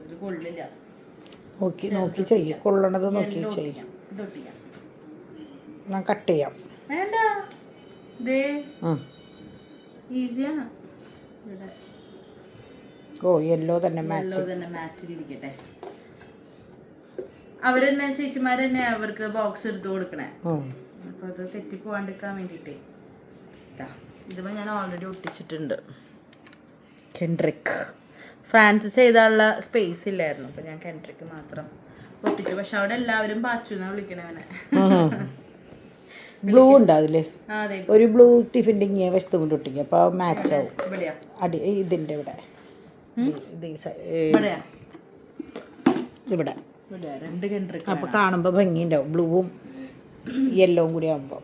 ഇതിൽ കൊള്ളില്ല.
നോക്കി നോക്കി ചെയ്യും. കൊള്ളണത് നോക്കി ചെയ്യാം.
ഇതൊട്ടിക്കാം
ഞാൻ കട്ട് ചെയ്യാം.
വേണ്ട. ദേ. ഈസിയാണ്
ഓ യെല്ലോ തന്നെ മാച്ച്
യെല്ലോ തന്നെ മാച്ചിലിരിക്കട്ടെ അവരെന്നെ ചേച്ചിമാരെന്നെ അവർക്ക് ബോക്സ് എടുത്തു കൊടുക്കണേ. അപ്പൊ അത് തെറ്റി പോവാണ്ടിരിക്കാൻ വേണ്ടിട്ടേ. ഇതിപ്പോ ഞാൻ ഓൾറെഡി ഒട്ടിച്ചിട്ടുണ്ട്. കെൻഡ്രിക്. ഫ്രാൻസിസ് എഴുതാനുള്ള സ്പേസ് ഇല്ലായിരുന്നു. അപ്പൊ ഞാൻ കെൻഡ്രിക്ക് മാത്രം ഒട്ടിച്ചു. പക്ഷെ അവിടെ എല്ലാവരും പാച്ചു എന്നാ വിളിക്കണവനെ
ബ്ലൂ ഉണ്ട് അതിൽ?
ആ
ഒരു ബ്ലൂ ടിഫിന്റെ ഇങ്ങനെ വശത്ത് കൊണ്ട് ഒട്ടിക്കും. അപ്പോൾ മാച്ച് ആവും. അടി ഇതിന്റെ ഇവിടെ. ഇവിടെ.
രണ്ട് കാണുമ്പോ
അപ്പോൾ കാണുമ്പോൾ ഭംഗിയുണ്ടാവും. ബ്ലൂവും യെല്ലോവും കൂടി ആകുമ്പോൾ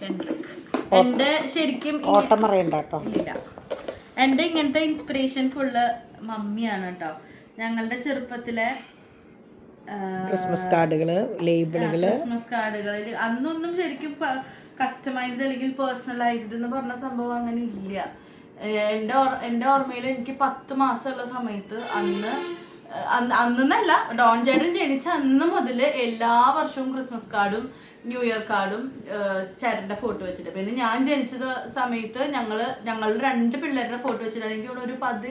കെൻഡ്രിക്ക് എന്റെ ശരിക്കും
ഓട്ടം പറയണ്ടോ കേട്ടോ.
ഇല്ല. എന്റെ ഇങ്ങനത്തെ ഇൻസ്പിറേഷൻ ഫുള്ള് മമ്മിയാണ് കേട്ടോ. ഞങ്ങളുടെ ചെറുപ്പത്തിലെ
ക്രിസ്മസ് കാർഡുകൾ ലേബിളുകൾ
ക്രിസ്മസ് കാർഡുകളിൽ അന്നൊന്നും ശരിക്കും കസ്റ്റമൈസ്ഡ് അല്ലെങ്കിൽ പേഴ്സണലൈസ്ഡ് എന്ന് പറഞ്ഞ സംഭവം അങ്ങനെ ഇല്ല. എന്റെ എന്റെ എന്റെ ഓർമ്മയിൽ എനിക്ക് പത്ത് മാസമുള്ള സമയത്ത് അന്ന് അന്നല്ല ഡോൺ ചേട്ടൻ ജനിച്ച അന്ന് മുതൽ എല്ലാ വർഷവും ക്രിസ്മസ് കാർഡും ന്യൂ ഇയർ കാർഡും ചേട്ടന്റെ ഫോട്ടോ വെച്ചിട്ട്. പിന്നെ ഞാൻ ജനിച്ച സമയത്ത് ഞങ്ങൾ ഞങ്ങളുടെ രണ്ട് പിള്ളേരുടെ ഫോട്ടോ വെച്ചിട്ടാണ്. എനിക്ക് ഇവിടെ ഒരു പത്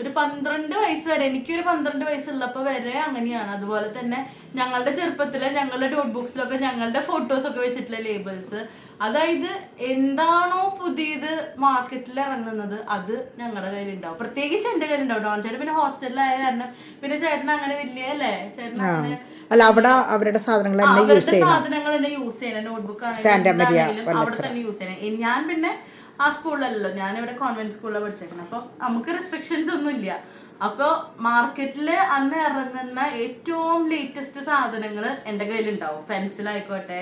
ഒരു പന്ത്രണ്ട് വയസ്സ് വരെ എനിക്കൊരു പന്ത്രണ്ട് വയസ്സുള്ളപ്പോൾ വരെ അങ്ങനെയാണ്. അതുപോലെ തന്നെ ഞങ്ങളുടെ ചെറുപ്പത്തിൽ ഞങ്ങളുടെ നോട്ട് ബുക്സിലൊക്കെ ഞങ്ങളുടെ ഫോട്ടോസ് ഒക്കെ വെച്ചിട്ടുള്ള ലേബിൾസ് അതായത് എന്താണോ പുതിയത് മാർക്കറ്റിൽ ഇറങ്ങുന്നത് അത് ഞങ്ങളുടെ കയ്യിലുണ്ടാവും. പ്രത്യേകിച്ച് എന്റെ കയ്യിലുണ്ടാവും. ഡോൺ ചേട്ടൻ പിന്നെ ഹോസ്റ്റലിലായ കാരണം പിന്നെ ചേട്ടൻ അങ്ങനെ വലിയ അല്ലേ? ചേട്ടൻ അങ്ങനെ
അല്ല അവിടെ അവരുടെ സാധനങ്ങൾ തന്നെ യൂസ് ചെയ്യണം.
സാധനങ്ങൾ തന്നെ യൂസ് ചെയ്യണം. നോട്ട്ബുക്ക് ആണെങ്കിലും അവിടെ തന്നെ യൂസ് ചെയ്യണം. ഞാൻ പിന്നെ ആ സ്കൂളിലല്ലോ ഞാനിവിടെ കോൺവെന്റ് സ്കൂളിലാണ് പഠിച്ചേക്കുന്നത് അപ്പോൾ നമുക്ക് റെസ്ട്രിക്ഷൻസ് ഒന്നും ഇല്ല. അപ്പോൾ മാർക്കറ്റിൽ അന്ന് ഇറങ്ങുന്ന ഏറ്റവും ലേറ്റസ്റ്റ് സാധനങ്ങൾ എന്റെ കയ്യിലുണ്ടാവും. പെൻസിലായിക്കോട്ടെ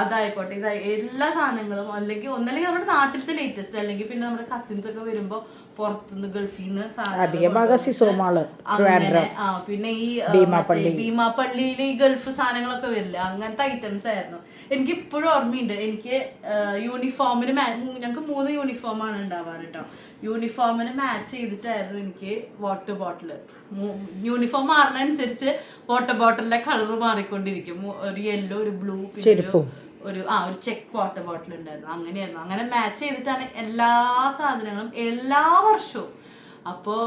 അതായിക്കോട്ടെ ഇതായി എല്ലാ സാധനങ്ങളും. അല്ലെങ്കിൽ ഒന്നല്ലെങ്കിൽ നമ്മുടെ നാട്ടിലത്തെ ലേറ്റസ്റ്റ് അല്ലെങ്കിൽ പിന്നെ നമ്മുടെ കസിൻസ് ഒക്കെ വരുമ്പോൾ പുറത്തുനിന്ന് ഗൾഫിൽ നിന്ന്
അധിക ഭാഗം സിസോമാൾ
അങ്ങനെ പിന്നെ ഈ ഭീമാപ്പള്ളി. ഭീമാപ്പള്ളിയിൽ ഈ ഗൾഫ് സാധനങ്ങളൊക്കെ വരില്ല അങ്ങനത്തെ ഐറ്റംസ് ആയിരുന്നു. എനിക്ക് ഇപ്പോഴും ഓർമ്മയുണ്ട്. എനിക്ക് യൂണിഫോമിന് ഞങ്ങൾക്ക് മൂന്ന് യൂണിഫോമാണ് ഉണ്ടാവാറ് കേട്ടോ യൂണിഫോമിന് മാച്ച് ചെയ്തിട്ടായിരുന്നു എനിക്ക് വാട്ടർ ബോട്ടിൽ യൂണിഫോം മാറുന്നതനുസരിച്ച് വാട്ടർ ബോട്ടിലിന്റെ കളർ മാറിക്കൊണ്ടിരിക്കും. ഒരു യെല്ലോ ഒരു ബ്ലൂ പിന്നെ ഒരു ആ ഒരു ചെക്ക് വാട്ടർ ബോട്ടിൽ ഉണ്ടായിരുന്നു. അങ്ങനെയായിരുന്നു. അങ്ങനെ മാച്ച് ചെയ്തിട്ടാണ് എല്ലാ സാധനങ്ങളും എല്ലാ വർഷവും. അപ്പോൾ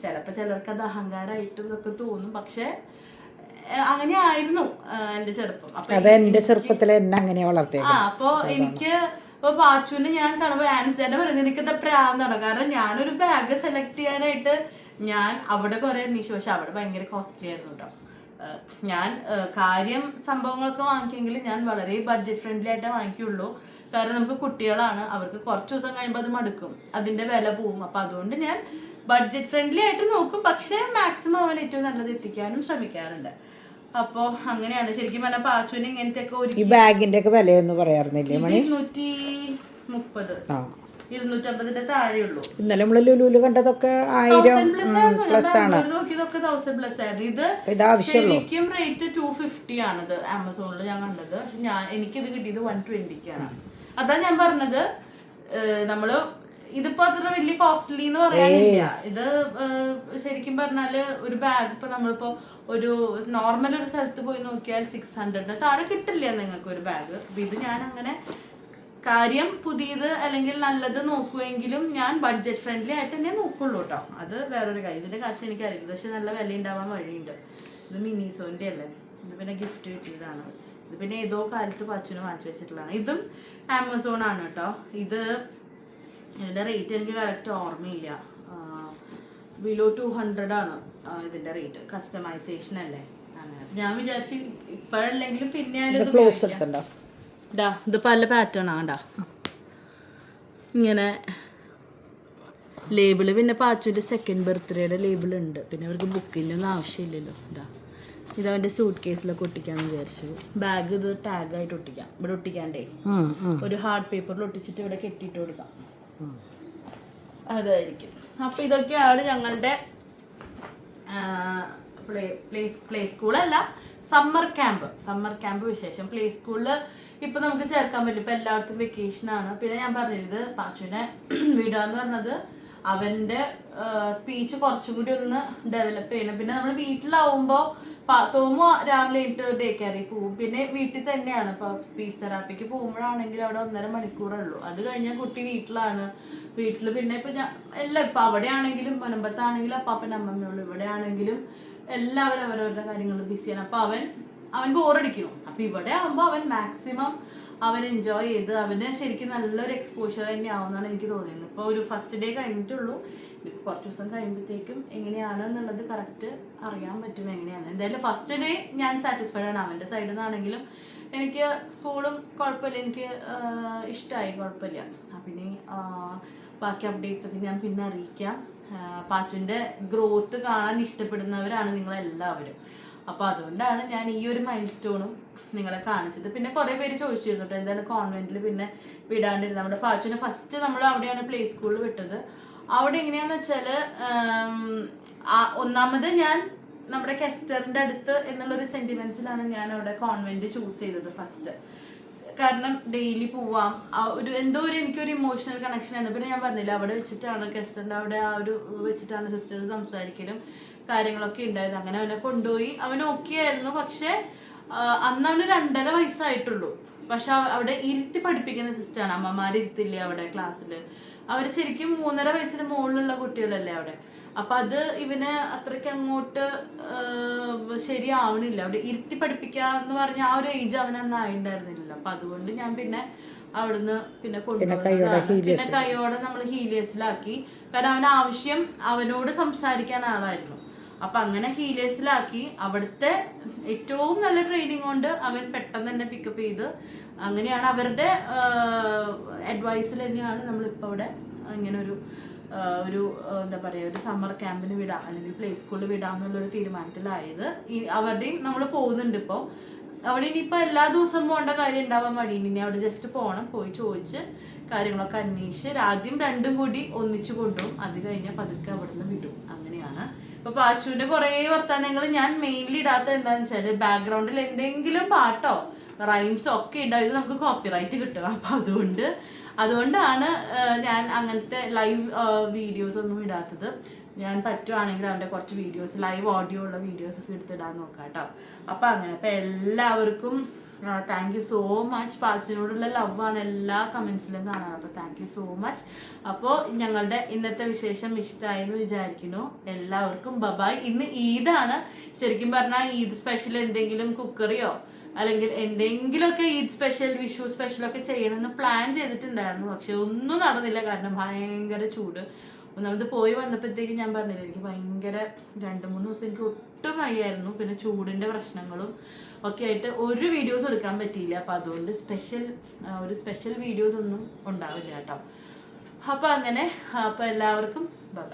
ചിലപ്പോൾ ചിലർക്ക് അത് അഹങ്കാരമായിട്ടും ഇതൊക്കെ തോന്നും. പക്ഷെ അങ്ങനെ ആയിരുന്നു എന്റെ എന്റെ ചെറുപ്പം. അപ്പൊ
എന്റെ ചെറുപ്പത്തിൽ എന്നെ അങ്ങനെ വളർത്തി
ആ അപ്പോൾ എനിക്ക് ഇപ്പൊ പാച്ചുവിന് ഞാൻ കാണുമ്പോൾ ആൻസേന്റെ പറയുന്നത് എനിക്കത് പ്രാന്താണ് കാരണം ഞാനൊരു ബാഗ് സെലക്ട് ചെയ്യാനായിട്ട് ഞാൻ അവിടെ കുറെ അന്വേഷിച്ചു പക്ഷെ അവിടെ ഭയങ്കര കോസ്റ്റ്ലി ആയിരുന്നു കേട്ടോ ഞാൻ കാര്യം സംഭവങ്ങളൊക്കെ വാങ്ങിക്കുമെങ്കിൽ ഞാൻ വളരെ ബഡ്ജറ്റ് ഫ്രണ്ട്ലി ആയിട്ടേ വാങ്ങിക്കുള്ളൂ. കാരണം നമുക്ക് കുട്ടികളാണ് അവർക്ക് കുറച്ച് ദിവസം കഴിയുമ്പോൾ അത് മടുക്കും. അതിന്റെ വില പോവും. അപ്പൊ അതുകൊണ്ട് ഞാൻ ബഡ്ജറ്റ് ഫ്രണ്ട്ലി ആയിട്ട് നോക്കും. പക്ഷേ മാക്സിമം അവൻ ഏറ്റവും നല്ലത് എത്തിക്കാനും ശ്രമിക്കാറുണ്ട്. അപ്പോ അങ്ങനെയാണ്. ശരിക്കും പറഞ്ഞാൽ പാച്ചുവിന് ഇങ്ങനത്തെ ഒക്കെ ഒരു
ബാഗിന്റെ ഒക്കെ വിലയെന്ന് പറയാറുന്നില്ലേ മണി?
ഇരുന്നൂറ്റി മുപ്പത്.
ആ.
ഇരുന്നൂറ്റമ്പതിന്റെ താഴെയുള്ളൂ.
ഇന്നലെ നമ്മൾ ലുലുലു കണ്ടതൊക്കെ ആയിരം
പ്ലസ് ആണ്. നോക്കിയതൊക്കെ തൗസൻഡ് പ്ലസ് ആയിരുന്നു. ഇത്
ഇത് ആവശ്യമുള്ളൂ.
ശരിക്കും റേറ്റ് ടു ഫിഫ്റ്റി ആണിത് ആമസോണിൽ ഞാൻ കണ്ടത്. പക്ഷെ ഞാൻ എനിക്കിത് കിട്ടിയത് വൺ ട്വന്റിക്കാണ് അതാ ഞാൻ പറഞ്ഞത് നമ്മൾ ഇതിപ്പോ അത്ര വലിയ കോസ്റ്റ്ലി എന്ന് പറയാനില്ല. ഇത് ശരിക്കും പറഞ്ഞാൽ ഒരു ബാഗ് ഇപ്പൊ നമ്മളിപ്പോ ഒരു നോർമൽ ഒരു സ്ഥലത്ത് പോയി നോക്കിയാൽ സിക്സ് ഹൺഡ്രഡിന് താഴെ കിട്ടില്ല നിങ്ങൾക്ക് ഒരു ബാഗ് ഇത് ഞാൻ അങ്ങനെ കാര്യം പുതിയത് അല്ലെങ്കിൽ നല്ലത് നോക്കുമെങ്കിലും ഞാൻ ബഡ്ജറ്റ് ഫ്രണ്ട്ലി ആയിട്ട് തന്നെ നോക്കുള്ളൂ കേട്ടോ അത് വേറൊരു കാര്യം. ഇതിന്റെ കാശ് എനിക്ക് അറിയില്ല പക്ഷെ നല്ല വില ഉണ്ടാവാൻ വഴിയുണ്ട്. ഇത് മിനിസോന്റെ അല്ലേ? ഇത് പിന്നെ ഗിഫ്റ്റ് കിട്ടിയതാണ്. ഇത് പിന്നെ ഏതോ കാലത്ത് പച്ചുവിന് വാങ്ങിച്ചു വെച്ചിട്ടുള്ളതാണ്. ഇതും ആമസോൺ ആണ് കേട്ടോ ഇത് ഇതിന്റെ റേറ്റ് എനിക്ക് കറക്റ്റ് ഓർമ്മയില്ല. ബിലോ ടു ഹൺഡ്രഡ് ആണ് ഇതിന്റെ ഇതിന്റെ റേറ്റ് കസ്റ്റമൈസേഷൻ അല്ലേ? അങ്ങനെ. ഞാൻ വിചാരിച്ചു ഇപ്പോഴല്ലെങ്കിലും പിന്നെ ഇത് ഇത് പല പാറ്റേൺ ആണ്ടാ ഇങ്ങനെ ലേബിൾ പിന്നെ പാച്ചുവിന്റെ സെക്കൻഡ് ബർത്ത്ഡേയുടെ ലേബിൾ ഉണ്ട്. പിന്നെ അവർക്ക് ബുക്കിന്റെ ഒന്നും ആവശ്യമില്ലല്ലോ. ഇതാ ഇത് അവന്റെ സൂട്ട് കേസിലൊക്കെ ഒട്ടിക്കാന്ന് വിചാരിച്ചു. ബാഗ് ഇത് ടാഗായിട്ട് ഒട്ടിക്കാം. ഇവിടെ ഒട്ടിക്കാണ്ടേ. ഒരു ഹാർഡ് പേപ്പറിൽ ഒട്ടിച്ചിട്ട് ഇവിടെ കെട്ടിയിട്ട് കൊടുക്കാം. അതായിരിക്കും. അപ്പം ഇതൊക്കെയാണ് ഞങ്ങളുടെ പ്ലേ പ്ലേ പ്ലേ സ്കൂളല്ല സമ്മർ ക്യാമ്പ് സമ്മർ ക്യാമ്പ് വിശേഷം. പ്ലേ സ്കൂളിൽ ഇപ്പം നമുക്ക് ചേർക്കാൻ പറ്റില്ല. ഇപ്പം എല്ലായിടത്തും വെക്കേഷൻ ആണ്. പിന്നെ ഞാൻ പറഞ്ഞത് പാച്ചുവിനെ [CLEARS THROAT] വിടാന്ന് പറഞ്ഞത് അവന്റെ സ്പീച്ച് കുറച്ചും കൂടി ഒന്ന് ഡെവലപ്പ് ചെയ്യണം. പിന്നെ നമ്മൾ വീട്ടിലാവുമ്പോൾ തോമു രാവിലെ എട്ട് ഡേ കയറി പോവും. പിന്നെ വീട്ടിൽ തന്നെയാണ്. ഇപ്പോൾ സ്പീച്ച് തെറാപ്പിക്ക് പോകുമ്പോഴാണെങ്കിൽ അവിടെ ഒന്നര മണിക്കൂറേ ഉള്ളൂ അത് കഴിഞ്ഞാൽ കുട്ടി വീട്ടിലാണ്. വീട്ടിൽ പിന്നെ ഇപ്പം ഞാൻ എല്ലാം ഇപ്പം അവിടെ ആണെങ്കിലും പനമ്പത്താണെങ്കിലും അപ്പാപ്പൻ അമ്മമ്മയുള്ളൂ. ഇവിടെ ആണെങ്കിലും എല്ലാവരും അവരവരുടെ കാര്യങ്ങളിൽ ബിസിയാണ് അപ്പോൾ അവൻ അവൻ ബോറടിക്കണം അപ്പം ഇവിടെ ആകുമ്പോൾ അവൻ മാക്സിമം അവൻ എൻജോയ് ചെയ്ത് അവന് ശരിക്കും നല്ലൊരു എക്സ്പോഷർ തന്നെ ആവുമെന്നാണ് എനിക്ക് തോന്നിയത്. ഇപ്പോൾ ഒരു ഫസ്റ്റ് ഡേ കഴിഞ്ഞിട്ടുള്ളൂ. ഇപ്പൊ കുറച്ച് ദിവസം കഴിയുമ്പോഴത്തേക്കും എങ്ങനെയാണ് എന്നുള്ളത് കറക്റ്റ് അറിയാൻ പറ്റും എങ്ങനെയാണ്. എന്തായാലും ഫസ്റ്റ് ഡേ ഞാൻ സാറ്റിസ്ഫൈഡ് ആണ്. അവന്റെ സൈഡിൽ നിന്നാണെങ്കിലും എനിക്ക് സ്കൂളും കുഴപ്പമില്ല. എനിക്ക് ഇഷ്ടമായി കുഴപ്പമില്ല. പിന്നെ ബാക്കി അപ്ഡേറ്റ്സ് ഒക്കെ ഞാൻ പിന്നെ അറിയിക്കാം. പാച്ചുവിന്റെ ഗ്രോത്ത് കാണാൻ ഇഷ്ടപ്പെടുന്നവരാണ് നിങ്ങളെല്ലാവരും. അപ്പോൾ അതുകൊണ്ടാണ് ഞാൻ ഈ ഒരു മൈൽ സ്റ്റോണും നിങ്ങളെ കാണിച്ചത്. പിന്നെ കുറേ പേര് ചോദിച്ചിരുന്നു കേട്ടോ എന്താണ് കോൺവെന്റിൽ പിന്നെ വിടാണ്ടിരുന്നത്? നമ്മുടെ പാച്ചുവിനെ ഫസ്റ്റ് നമ്മൾ അവിടെയാണ് പ്ലേ സ്കൂളിൽ വിട്ടത്. അവിടെ എങ്ങനെയാന്ന് വെച്ചാൽ ഒന്നാമത് ഞാൻ നമ്മുടെ കെസ്റ്ററിന്റെ അടുത്ത് എന്നുള്ളൊരു സെന്റിമെന്റ്സിലാണ് ഞാൻ അവിടെ കോൺവെന്റ് ചൂസ് ചെയ്തത് ഫസ്റ്റ് കാരണം ഡെയിലി പോവാം. ഒരു എന്തോ ഒരു എനിക്കൊരു ഇമോഷണൽ കണക്ഷൻ ആണ് പിന്നെ ഞാൻ പറഞ്ഞില്ല അവിടെ വെച്ചിട്ടാണ് കെസ്റ്ററിന്റെ അവിടെ ആ ഒരു വെച്ചിട്ടാണ് സിസ്റ്റേഴ്സ് സംസാരിക്കലും. കാര്യങ്ങളൊക്കെ ഉണ്ടായിരുന്നു അങ്ങനെ അവനെ കൊണ്ടുപോയി. അവൻ ഓക്കെ ആയിരുന്നു. പക്ഷെ അന്ന് അവന് രണ്ടര വയസ്സായിട്ടുള്ളൂ. പക്ഷെ അവിടെ ഇരുത്തി പഠിപ്പിക്കുന്ന സിസ്റ്റമാണ് അമ്മമാർ ഇരുത്തില്ലേ അവിടെ ക്ലാസ്സിൽ അവർ ശരിക്കും മൂന്നര വയസ്സിന് മുകളിലുള്ള കുട്ടികളല്ലേ അവിടെ. അപ്പൊ അത് ഇവന് അത്രയ്ക്ക് അങ്ങോട്ട് ശരിയാവണില്ല. അവിടെ ഇരുത്തി പഠിപ്പിക്കുക എന്ന് പറഞ്ഞ ആ ഒരു ഏജ് അവൻ അന്ന് ആയിട്ടുണ്ടായിരുന്നില്ല അപ്പൊ അതുകൊണ്ട് ഞാൻ പിന്നെ അവിടുന്ന് പിന്നെ കൊണ്ടുപോകുന്നതാണ് പിന്നെ കൈയോടെ നമ്മൾ ഹീലിയസിലാക്കി കാരണം അവൻ ആവശ്യം അവനോട് സംസാരിക്കാൻ ആളായിരുന്നു. അപ്പൊ അങ്ങനെ ഹീലേഴ്സിലാക്കി അവിടുത്തെ ഏറ്റവും നല്ല ട്രെയിനിങ് കൊണ്ട് അവൻ പെട്ടെന്ന് തന്നെ പിക്കപ്പ് ചെയ്ത്. അങ്ങനെയാണ് അവരുടെ അഡ്വൈസിൽ തന്നെയാണ് നമ്മളിപ്പോൾ അവിടെ ഇങ്ങനെ ഒരു ഒരു എന്താ പറയുക ഒരു സമ്മർ ക്യാമ്പിന് വിടാം അല്ലെങ്കിൽ പ്ലേ സ്കൂളിൽ വിടാം എന്നുള്ളൊരു തീരുമാനത്തിലായത്. ഈ അവരുടെയും നമ്മൾ പോകുന്നുണ്ട് ഇപ്പോൾ അവിടെ ഇനിയിപ്പോൾ എല്ലാ ദിവസവും പോകേണ്ട കാര്യം ഉണ്ടാവാൻ മതി ഇനി അവിടെ ജസ്റ്റ് പോകണം പോയി ചോദിച്ച് കാര്യങ്ങളൊക്കെ അന്വേഷിച്ച്. ആദ്യം രണ്ടും കൂടി ഒന്നിച്ചു കൊണ്ടുപോകും. അത് കഴിഞ്ഞാൽ പതുക്കെ അവിടെ നിന്ന് വിടും ഇപ്പൊ പാച്ചുവിന്റെ കുറേ വർത്തമാനങ്ങൾ ഞാൻ മെയിൻലി ഇടാത്ത എന്താന്ന് വെച്ചാൽ ബാക്ക്ഗ്രൗണ്ടിൽ എന്തെങ്കിലും പാട്ടോ റൈംസോ ഒക്കെ ഉണ്ടാവും ഇത് നമുക്ക് കോപ്പിറൈറ്റ് കിട്ടും. അപ്പൊ അതുകൊണ്ട് അതുകൊണ്ടാണ് ഞാൻ അങ്ങനത്തെ ലൈവ് വീഡിയോസ് ഒന്നും ഇടാത്തത്. ഞാൻ പറ്റുവാണെങ്കിൽ അവന്റെ കുറച്ച് വീഡിയോസ് ലൈവ് ഓഡിയോ ഉള്ള വീഡിയോസ് ഒക്കെ എടുത്തിടാൻ നോക്കാം കേട്ടോ അപ്പം അങ്ങനെ അപ്പം എല്ലാവർക്കും താങ്ക് യു സോ മച്ച് പാച്ചിനോടുള്ള ലവാണ് എല്ലാ കമൻസിലും കാണാറ്. അപ്പോൾ താങ്ക് യു സോ മച്ച് അപ്പോൾ ഞങ്ങളുടെ ഇന്നത്തെ വിശേഷം ഇഷ്ടമായി എന്ന് വിചാരിക്കുന്നു. എല്ലാവർക്കും ബബായ് ഇന്ന് ഈദാണ്. ശരിക്കും പറഞ്ഞാൽ ഈദ് സ്പെഷ്യൽ എന്തെങ്കിലും കുക്കറിയോ അല്ലെങ്കിൽ എന്തെങ്കിലുമൊക്കെ ഈദ് സ്പെഷ്യൽ വിഷു സ്പെഷ്യലൊക്കെ ചെയ്യണമെന്ന് പ്ലാൻ ചെയ്തിട്ടുണ്ടായിരുന്നു. പക്ഷെ ഒന്നും നടന്നില്ല. കാരണം ഭയങ്കര ചൂട്. ഒന്നാമത് പോയി വന്നപ്പോഴത്തേക്ക് ഞാൻ പറഞ്ഞില്ല എനിക്ക് ഭയങ്കര രണ്ട് മൂന്ന് ദിവസം എനിക്ക് ഒട്ടും വയ്യായിരുന്നു. പിന്നെ ചൂടിന്റെ പ്രശ്നങ്ങളും ഒക്കെ ആയിട്ട് ഒരു വീഡിയോസ് എടുക്കാൻ പറ്റിയില്ല. അപ്പം അതുകൊണ്ട് സ്പെഷ്യൽ ഒരു സ്പെഷ്യൽ വീഡിയോസ് ഒന്നും ഉണ്ടാവില്ല കേട്ടോ. അപ്പം അങ്ങനെ അപ്പം എല്ലാവർക്കും ബൈ